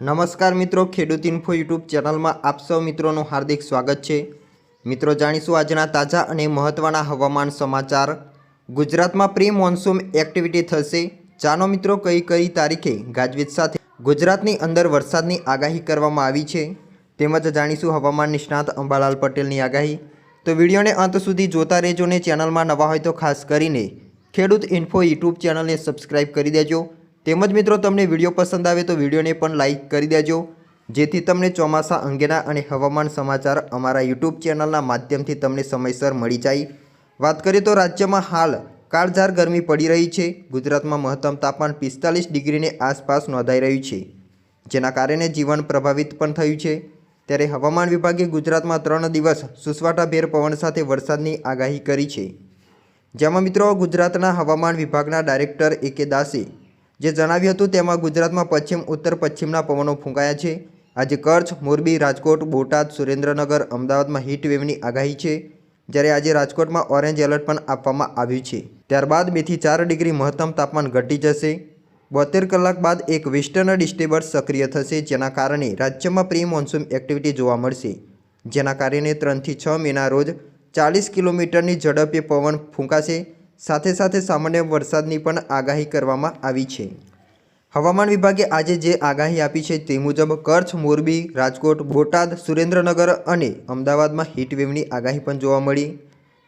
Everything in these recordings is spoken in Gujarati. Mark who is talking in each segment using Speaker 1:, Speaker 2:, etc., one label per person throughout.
Speaker 1: નમસ્કાર મિત્રો, ખેડૂત ઇન્ફો યુટ્યુબ ચેનલમાં આપ સૌ મિત્રોનું હાર્દિક સ્વાગત છે. મિત્રો, જાણીશું આજના તાજા અને મહત્ત્વના હવામાન સમાચાર. ગુજરાતમાં પ્રી મોન્સૂન એક્ટિવિટી થશે. જાણો મિત્રો, કઈ કઈ તારીખે ગાજવીજ સાથે? ગુજરાતની અંદર વરસાદની આગાહી કરવામાં આવી છે. તેમજ જાણીશું હવામાન નિષ્ણાત અંબાલાલ પટેલની આગાહી. તો વિડીયોને અંત સુધી જોતા રહેજો ને ચેનલમાં નવા હોય તો ખાસ કરીને ખેડૂત ઇન્ફો યુટ્યુબ ચેનલને સબસ્ક્રાઈબ કરી દેજો. તેમજ મિત્રો તમને વીડિયો પસંદ આવે તો વિડીયોને પણ લાઇક કરી દેજો. જેથી તમને ચોમાસા અંગેના અને હવામાન સમાચાર અમારા યુટ્યુબ ચેનલના માધ્યમથી તમને સમયસર મળી જાય. વાત કરીએ તો રાજ્યમાં હાલ કાળઝાર ગરમી પડી રહી છે. ગુજરાતમાં મહત્તમ તાપમાન પિસ્તાલીસ ડિગ્રીની આસપાસ નોંધાઈ રહ્યું છે, જેના કારણે જીવન પ્રભાવિત પણ થયું છે. ત્યારે હવામાન વિભાગે ગુજરાતમાં ત્રણ દિવસ સુસવાટાભેર પવન સાથે વરસાદની આગાહી કરી છે. જેમાં મિત્રો ગુજરાતના હવામાન વિભાગના ડાયરેક્ટર એ દાસે જે જણાવ્યું હતું તેમાં ગુજરાતમાં પશ્ચિમ, ઉત્તર પશ્ચિમના પવનો ફૂંકાયા છે. આજે કચ્છ, મોરબી, રાજકોટ, બોટાદ, સુરેન્દ્રનગર, અમદાવાદમાં હીટવેવની આગાહી છે. જ્યારે આજે રાજકોટમાં ઓરેન્જ એલર્ટ પણ આપવામાં આવ્યું છે. ત્યારબાદ બેથી ચાર ડિગ્રી મહત્તમ તાપમાન ઘટી જશે. બોતેર કલાક બાદ એક વેસ્ટર્ન ડિસ્ટર્બન્સ સક્રિય થશે, જેના કારણે રાજ્યમાં પ્રી મોન્સૂન એક્ટિવિટી જોવા મળશે. જેના કારણે ત્રણથી છ મેના રોજ ચાલીસ કિલોમીટરની ઝડપે પવન ફૂંકાશે. સાથે સાથે સામાન્ય વરસાદની પણ આગાહી કરવામાં આવી છે. હવામાન વિભાગે આજે જે આગાહી આપી છે તે મુજબ કચ્છ, મોરબી, રાજકોટ, બોટાદ, સુરેન્દ્રનગર અને અમદાવાદમાં હીટવેવની આગાહી પણ જોવા મળી.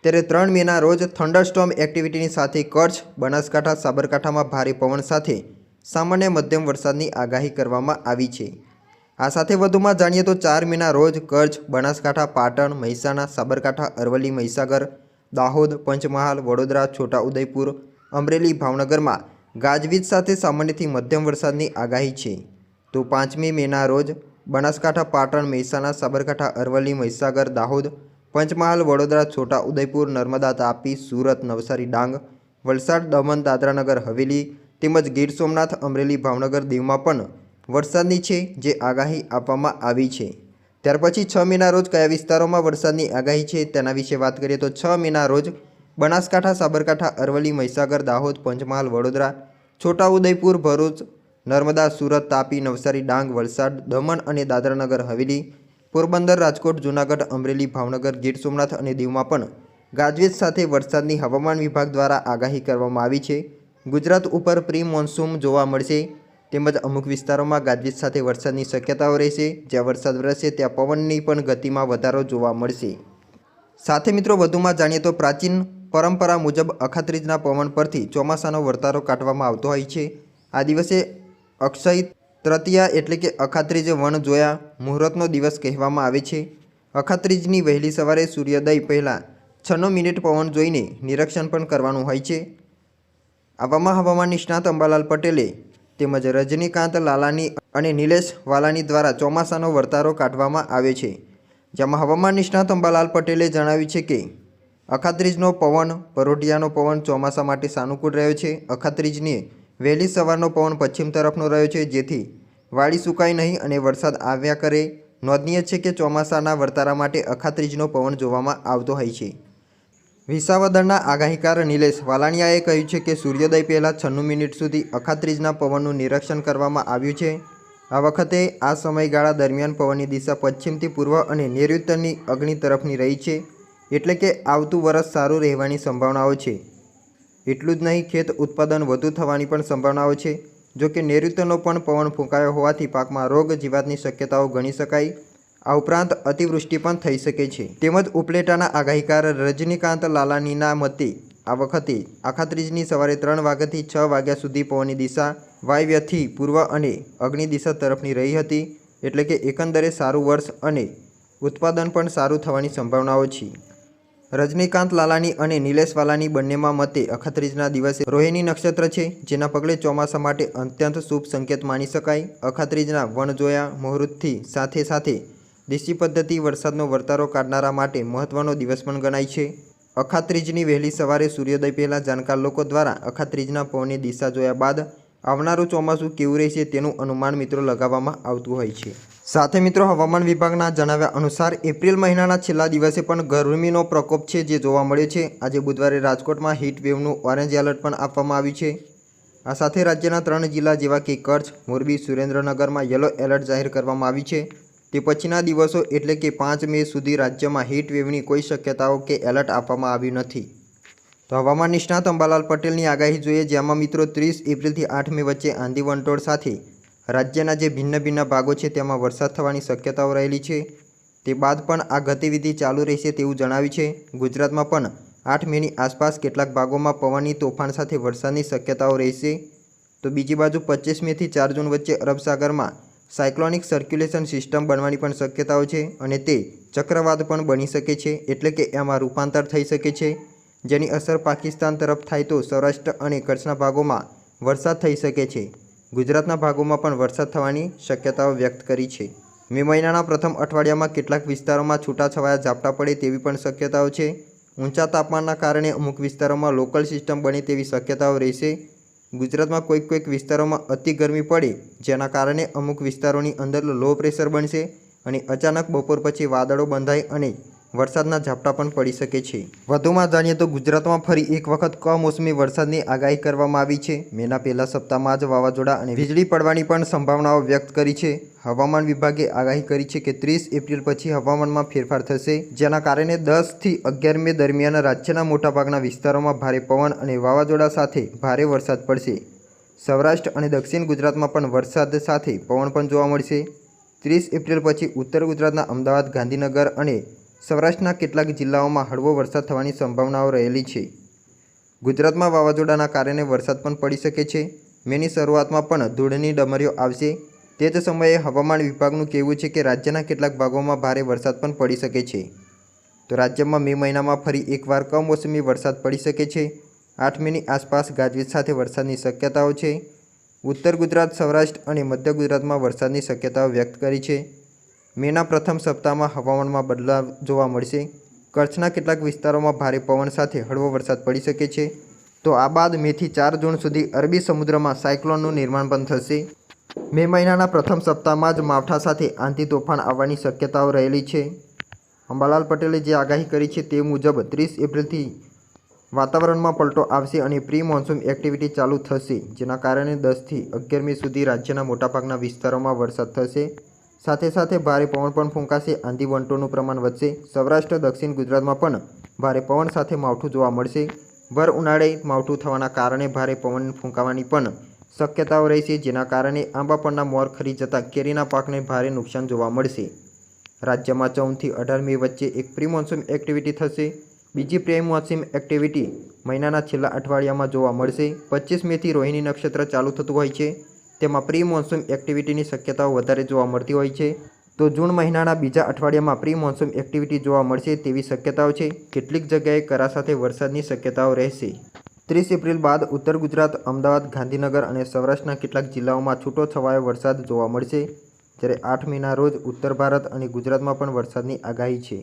Speaker 1: ત્યારે ત્રણ મેના રોજ થંડરસ્ટોમ એક્ટિવિટીની સાથે કચ્છ, બનાસકાંઠા, સાબરકાંઠામાં ભારે પવન સાથે સામાન્ય મધ્યમ વરસાદની આગાહી કરવામાં આવી છે. આ સાથે વધુમાં જાણીએ તો ચાર મેના રોજ કચ્છ, બનાસકાંઠા, પાટણ, મહેસાણા, સાબરકાંઠા, અરવલ્લી, મહીસાગર દાહોદ, પંચમહાલ, વડોદરા છોટાઉદેપુર અમરેલી, ભાવનગરમાં ગાજવીજ સાથે સામાન્યથી મધ્યમ વરસાદની આગાહી છે. તો પાંચમી મેના રોજ બનાસકાંઠા, પાટણ, મહેસાણા, સાબરકાંઠા, અરવલ્લી, મહીસાગર, દાહોદ, પંચમહાલ, વડોદરા છોટાઉદેપુર નર્મદા તાપી, સુરત, નવસારી, ડાંગ, વલસાડ, દમણ, દાદરાનગર, હવેલી તેમજ ગીર સોમનાથ, અમરેલી, ભાવનગર, દીવમાં પણ વરસાદની છે જે આગાહી આપવામાં આવી છે. ત્યાર પછી છ મેના રોજ કયા વિસ્તારોમાં વરસાદની આગાહી છે તેના વિશે વાત કરીએ તો છ મેના રોજ બનાસકાંઠા, સાબરકાંઠા, અરવલ્લી, મહીસાગર, દાહોદ, પંચમહાલ, વડોદરા, છોટાઉદેપુર, ભરૂચ, નર્મદા, સુરત, તાપી, નવસારી, ડાંગ, વલસાડ, દમણ અને દાદરાનગર, હવેલી, પોરબંદર, રાજકોટ, જૂનાગઢ, અમરેલી, ભાવનગર, ગીર સોમનાથ અને દીવમાં પણ ગાજવીજ સાથે વરસાદની હવામાન વિભાગ દ્વારા આગાહી કરવામાં આવી છે. ગુજરાત ઉપર પ્રી મોન્સૂન જોવા મળશે. તેમજ અમુક વિસ્તારોમાં ગાજવીજ સાથે વરસાદની શક્યતાઓ રહેશે. જ્યાં વરસાદ વરસશે ત્યાં પવનની પણ ગતિમાં વધારો જોવા મળશે. સાથે મિત્રો, વધુમાં જાણીએ તો પ્રાચીન પરંપરા મુજબ અખાત્રીજના પવન પરથી ચોમાસાનો વર્તારો કાઢવામાં આવતો હોય છે. આ દિવસે અક્ષય તૃતીયા એટલે કે અખાત્રીજ વણ જોયા મુહૂર્તનો દિવસ કહેવામાં આવે છે. અખાત્રીજની વહેલી સવારે સૂર્યોદય પહેલાં છનો મિનિટ પવન જોઈને નિરીક્ષણ પણ કરવાનું હોય છે. આવામાં હવામાન નિષ્ણાત અંબાલાલ પટેલે તેમજ રજનીકાંત લાલાની અને નિલેશ વાલાની દ્વારા ચોમાસાનો વર્તારો કાઢવામાં આવે છે, જેમાં હવામાન નિષ્ણાત અંબાલાલ પટેલે જણાવ્યું છે કે, અખાત્રીજનો પવન, પરોઢિયાનો પવન ચોમાસા માટે સાનુકૂળ રહ્યો છે. અખાત્રીજની વહેલી સવારનો પવન પશ્ચિમ તરફનો રહ્યો છે, જેથી વાડી સુકાય નહીં અને વરસાદ આવ્યા કરે. નોંધનીય છે કે ચોમાસાના વર્તારા માટે અખાત્રીજનો પવન જોવામાં આવતો હોય છે. વિસાવદરના આગાહીકાર નિલેશ વાલાણીયાએ કહ્યું છે કે સૂર્યોદય પહેલાં છન્નું મિનિટ સુધી અખાત્રીજના પવનનું નિરીક્ષણ કરવામાં આવ્યું છે. આ વખતે આ સમયગાળા દરમિયાન પવનની દિશા પશ્ચિમથી પૂર્વ અને નૈઋત્યની અગ્નિ તરફની રહી છે, એટલે કે આવતું વરસ સારું રહેવાની સંભાવનાઓ છે. એટલું જ નહીં, ખેત ઉત્પાદન વધુ થવાની પણ સંભાવનાઓ છે. જો કે નૈઋત્યનો પણ પવન ફૂંકાયો હોવાથી પાકમાં રોગ જીવાતની શક્યતાઓ ગણી શકાય. આ ઉપરાંત અતિવૃષ્ટિ પણ થઈ શકે છે. તેમજ ઉપલેટાના આગાહીકાર રજનીકાંત લાલાનીના મતે, આ વખતે આખાત્રીજની સવારે ત્રણ વાગ્યાથી છ વાગ્યા સુધી પવનની દિશા વાયવ્યથી પૂર્વ અને અગ્નિ દિશા તરફની રહી હતી, એટલે કે એકંદરે સારું વર્ષ અને ઉત્પાદન પણ સારું થવાની સંભાવનાઓ છે. રજનીકાંત લાલાની અને નિલેશ વાલાની બંનેમાં મતે અખાત્રીજના દિવસે રોહિણી નક્ષત્ર છે, જેના પગલે ચોમાસા માટે અત્યંત શુભ સંકેત માની શકાય. અખાત્રીજના વણજોયા મુહૂર્તથી સાથે સાથે દેશી પદ્ધતિ વરસાદનો વર્તારો કાઢનારા માટે મહત્વનો દિવસ પણ ગણાય છે. અખાત્રીજની વહેલી સવારે સૂર્યોદય પહેલાં જાણકાર લોકો દ્વારા અખાત્રીજના પવનની દિશા જોયા બાદ આવનારું ચોમાસું કેવું રહેશે તેનું અનુમાન મિત્રો લગાવવામાં આવતું હોય છે. સાથે મિત્રો હવામાન વિભાગના જણાવ્યા અનુસાર એપ્રિલ મહિનાના છેલ્લા દિવસે પણ ગરમીનો પ્રકોપ છે જે જોવા મળ્યો છે. આજે બુધવારે રાજકોટમાં હીટ વેવનું ઓરેન્જ એલર્ટ પણ આપવામાં આવ્યું છે. આ સાથે રાજ્યના ત્રણ જિલ્લા જેવા કે કચ્છ, મોરબી, સુરેન્દ્રનગરમાં યલો એલર્ટ જાહેર કરવામાં આવી છે. તે પછીના દિવસો એટલે કે પાંચ મે સુધી રાજ્યમાં હીટ વેવની કોઈ શક્યતાઓ કે એલર્ટ આપવામાં આવ્યું નથી. તો હવામાન નિષ્ણાત અંબાલાલ પટેલની આગાહી જોઈએ, જેમાં મિત્રો ત્રીસ એપ્રિલથી આઠ મે વચ્ચે આંધી વંટોળ સાથે રાજ્યના જે ભિન્ન ભિન્ન ભાગો છે તેમાં વરસાદ થવાની શક્યતાઓ રહેલી છે. તે બાદ પણ આ ગતિવિધિ ચાલુ રહેશે તેવું જણાવ્યું છે. ગુજરાતમાં પણ આઠ મેની આસપાસ કેટલાક ભાગોમાં પવનની તોફાન સાથે વરસાદની શક્યતાઓ રહેશે. તો બીજી બાજુ પચીસ મેથી ચાર જૂન વચ્ચે અરબ સાગરમાં સાયક્લોનિક સર્ક્યુલેશન સિસ્ટમ બનવાની પણ શક્યતાઓ છે અને તે ચક્રવાત પણ બની શકે છે એટલે કે એમાં રૂપાંતર થઈ શકે છે. જેની અસર પાકિસ્તાન તરફ થાય તો સૌરાષ્ટ્ર અને કચ્છના ભાગોમાં વરસાદ થઈ શકે છે. ગુજરાતના ભાગોમાં પણ વરસાદ થવાની શક્યતાઓ વ્યક્ત કરી છે. મે મહિનાના પ્રથમ અઠવાડિયામાં કેટલાક વિસ્તારોમાં છૂટાછવાયા ઝાપટા પડે તેવી પણ શક્યતાઓ છે. ઊંચા તાપમાનના કારણે અમુક વિસ્તારોમાં લોકલ સિસ્ટમ બને તેવી શક્યતાઓ રહેશે. ગુજરાતમાં કોઈક કોઈક વિસ્તારોમાં અતિ ગરમી પડે, જેના કારણે અમુક વિસ્તારોની અંદર લો પ્રેશર બનશે અને અચાનક બપોર પછી વાદળો બંધાય અને વરસાદના ઝાપટા પણ પડી શકે છે. વધુમાં જાણીએ તો ગુજરાતમાં ફરી એક વખત કમોસમી વરસાદની આગાહી કરવામાં આવી છે. મેના પહેલા સપ્તાહમાં જ વાવાઝોડા અને વીજળી પડવાની પણ સંભાવનાઓ વ્યક્ત કરી છે. હવામાન વિભાગે આગાહી કરી છે કે ત્રીસ એપ્રિલ પછી હવામાનમાં ફેરફાર થશે, જેના કારણે દસથી અગિયાર મે દરમિયાન રાજ્યના મોટાભાગના વિસ્તારોમાં ભારે પવન અને વાવાઝોડા સાથે ભારે વરસાદ પડશે. સૌરાષ્ટ્ર અને દક્ષિણ ગુજરાતમાં પણ વરસાદ સાથે પવન પણ જોવા મળશે. ત્રીસ એપ્રિલ પછી ઉત્તર ગુજરાતના અમદાવાદ, ગાંધીનગર અને સૌરાષ્ટ્રના કેટલાક જિલ્લાઓમાં હળવો વરસાદ થવાની સંભાવનાઓ રહેલી છે. ગુજરાતમાં વાવાઝોડાના કારણે વરસાદ પણ પડી શકે છે. મેની શરૂઆતમાં પણ ધૂળની ડમરીઓ આવશે. તે જ સમયે હવામાન વિભાગનું કહેવું છે કે રાજ્યના કેટલાક ભાગોમાં ભારે વરસાદ પણ પડી શકે છે. તો રાજ્યમાં મે મહિનામાં ફરી એકવાર કમોસમી વરસાદ પડી શકે છે. આઠ મેની આસપાસ ગાજવીજ સાથે વરસાદની શક્યતાઓ છે. ઉત્તર ગુજરાત, સૌરાષ્ટ્ર અને મધ્ય ગુજરાતમાં વરસાદની શક્યતાઓ વ્યક્ત કરી છે. મેના પ્રથમ સપ્તાહમાં હવામાનમાં બદલાવ જોવા મળશે. કચ્છના કેટલાક વિસ્તારોમાં ભારે પવન સાથે હળવો વરસાદ પડી શકે છે. તો આ બાદ મેથી ચાર જૂન સુધી અરબી સમુદ્રમાં સાયક્લોનનું નિર્માણ પણ થશે. મે મહિનાના પ્રથમ સપ્તાહમાં જ માવઠા સાથે આંધી તોફાન આવવાની શક્યતાઓ રહેલી છે. અંબાલાલ પટેલે જે આગાહી કરી છે તે મુજબ ત્રીસ એપ્રિલથી વાતાવરણમાં પલટો આવશે અને પ્રી મોન્સૂન એક્ટિવિટી ચાલુ થશે, જેના કારણે દસથી અગિયારમી સુધી રાજ્યના મોટાભાગના વિસ્તારોમાં વરસાદ થશે. સાથે સાથે ભારે પવન પણ ફૂંકાશે. આંધી વંટોનું પ્રમાણ વધશે. સૌરાષ્ટ્ર, દક્ષિણ ગુજરાતમાં પણ ભારે પવન સાથે માવઠું જોવા મળશે. ભર ઉનાળે માવઠું થવાના કારણે ભારે પવન ફૂંકાવાની પણ શક્યતાઓ રહેશે, જેના કારણે આંબા પરના મોર ખરી જતાં કેરીના પાકને ભારે નુકસાન જોવા મળશે. રાજ્યમાં ચૌદથી અઢાર મે વચ્ચે એક પ્રી મોન્સૂન એક્ટિવિટી થશે. બીજી પ્રી મોન્સૂન એક્ટિવિટી મહિનાના છેલ્લા અઠવાડિયામાં જોવા મળશે. પચીસ મેથી રોહિણી નક્ષત્ર ચાલુ થતું હોય છે. તેમાં પ્રી મોન્સૂન એક્ટિવિટીની શક્યતાઓ વધારે જોવા મળતી હોય છે. તો જૂન મહિનાના બીજા અઠવાડિયામાં પ્રી મોન્સૂન એક્ટિવિટી જોવા મળશે તેવી શક્યતાઓ છે. કેટલીક જગ્યાએ કરા સાથે વરસાદની શક્યતાઓ રહેશે. ત્રીસ એપ્રિલ બાદ ઉત્તર ગુજરાત, અમદાવાદ, ગાંધીનગર અને સૌરાષ્ટ્રના કેટલાક જિલ્લાઓમાં છૂટો છવાયો વરસાદ જોવા મળશે, જ્યારે આઠ મેના રોજ ઉત્તર ભારત અને ગુજરાતમાં પણ વરસાદની આગાહી છે.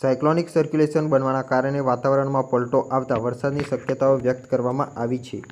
Speaker 1: સાયક્લોનિક સર્ક્યુલેશન બનવાના કારણે વાતાવરણમાં પલટો આવતા વરસાદની શક્યતાઓ વ્યક્ત કરવામાં આવી છે.